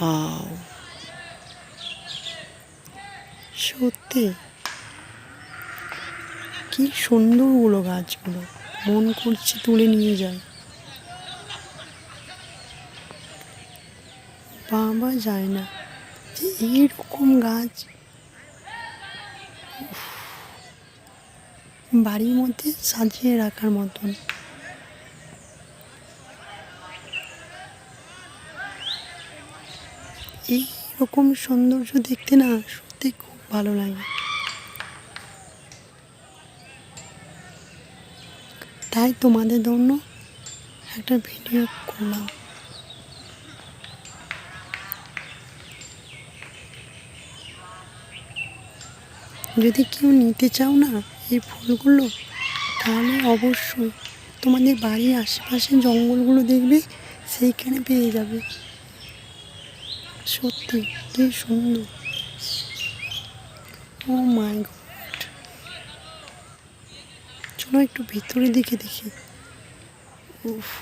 Wow সত্যি? কি সুন্দরগুলো গাছগুলো। মন করছে তুলে নিয়ে যায় বাবা যায় না। যে এইরকম গাছ। বাড়ির মধ্যে সাজিয়ে রাখার মতন। এই রকম সৌন্দর্য দেখতে না সত্যি খুব ভালো লাগে। তাই তোমাদের জন্য একটা ভিডিও করলাম। যদি কেউ নিতে চাও না এই ফুলগুলো, তাহলে অবশ্যই তোমাদের বাড়ির আশেপাশে জঙ্গলগুলো দেখবে, সেইখানে পেয়ে যাবে। সত্যি কি সুন্দর। ও মাই গড চলো একটু ভিতরে দিকে দেখি। উফ